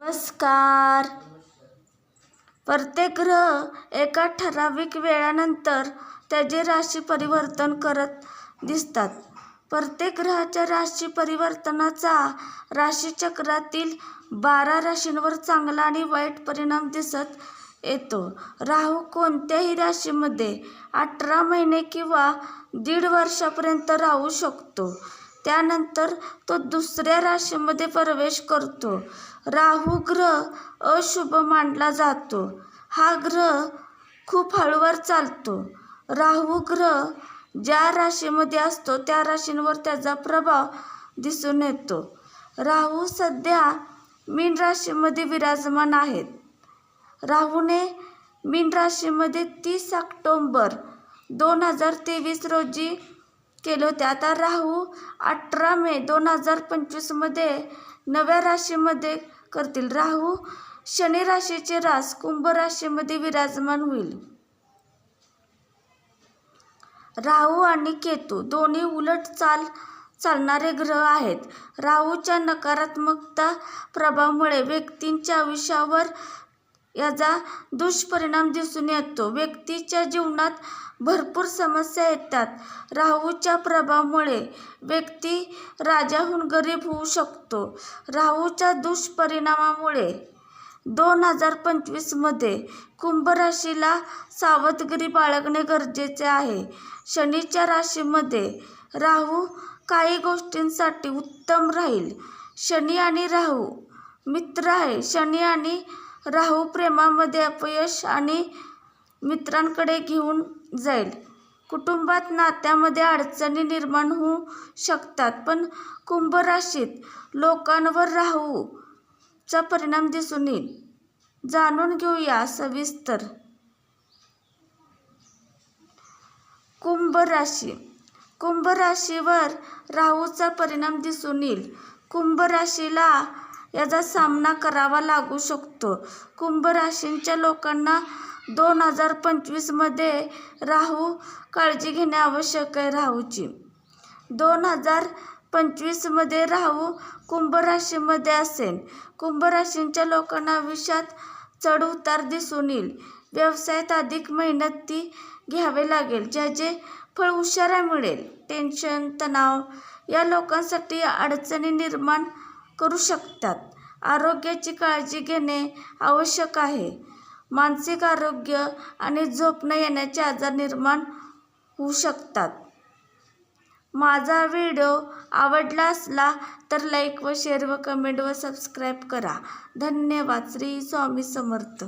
नमस्कार. प्रत्येक ग्रह एका ठराविक वेळानंतर त्याचे राशी परिवर्तन करत दिसतात. प्रत्येक ग्रहाच्या राशी परिवर्तनाचा राशीचक्रातील बारा राशींवर चांगला आणि वाईट परिणाम दिसत येतो. राहू कोणत्याही राशीमध्ये अठरा महिने किंवा दीड वर्षापर्यंत राहू शकतो. त्यानंतर तो दुसऱ्या राशीमध्ये प्रवेश करतो. राहू ग्रह अशुभ मानला जातो. हा ग्रह खूप हळूवार चालतो. राहू ग्रह ज्या राशीमध्ये असतो त्या राशींवर त्याचा प्रभाव दिसून येतो. राहू सध्या मीन राशीमध्ये विराजमान आहेत. राहूने मीन राशीमध्ये तीस ऑक्टोंबर दोन हजार तेवीस रोजी केले होते. आता राहू अठरा मे दोन हजार पंचवीसमध्ये नव्या राशीमध्ये करतील. राहू शनी राशीचे रास कुंभ राशीमध्ये विराजमान होईल. राहू आणि केतू दोन्ही उलट चाल चालणारे ग्रह आहेत. राहूच्या नकारात्मकता प्रभावामुळे व्यक्तींच्या आयुष्यावर याचा दुष्परिणाम दिसून येतो. व्यक्तीच्या जीवनात भरपूर समस्या येतात. राहूच्या प्रभावामुळे व्यक्ती राजाहून गरीब होऊ शकतो. राहूच्या दुष्परिणामामुळे दोन हजार पंचवीसमध्ये कुंभ राशीला सावधगिरी बाळगणे गरजेचे आहे. शनीच्या राशीमध्ये राहू काही गोष्टींसाठी उत्तम राहील. शनी आणि राहू मित्र आहे. शनी आणि राहू प्रेमामध्ये अपयश आणि मित्रांकडे घेऊन जाईल. कुटुंबात नात्यामध्ये अडचणी निर्माण होऊ शकतात पण कुंभ राशीत लोकांवर राहूचा परिणाम दिसून येईल. जाणून घेऊया सविस्तर. कुंभ राशी कुंभ राशीवर राहूचा परिणाम दिसून येईल. कुंभ राशीला याचा सामना करावा लागू शकतो. कुंभ राशींच्या लोकांना दोन हजार पंचवीसमध्ये राहू काळजी घेणे आवश्यक आहे राहूची. दोन हजार पंचवीसमध्ये राहू कुंभ राशीमध्ये असेल. कुंभ राशींच्या लोकांना आयुष्यात चढ उतार दिसून येईल. व्यवसायात अधिक मेहनती घ्यावे लागेल ज्याचे फळ उशारा मिळेल. टेन्शन तणाव या लोकांसाठी अडचणी निर्माण करू शकतात. आरोग्याची काळजी घेणे आवश्यक आहे. मानसिक आरोग्य आणि झोप न येण्याचे आजार निर्माण होऊ शकतात. माझा व्हिडिओ आवडला असला तर लाईक व शेअर व कमेंट व सबस्क्राईब करा. धन्यवाद. श्री स्वामी समर्थ.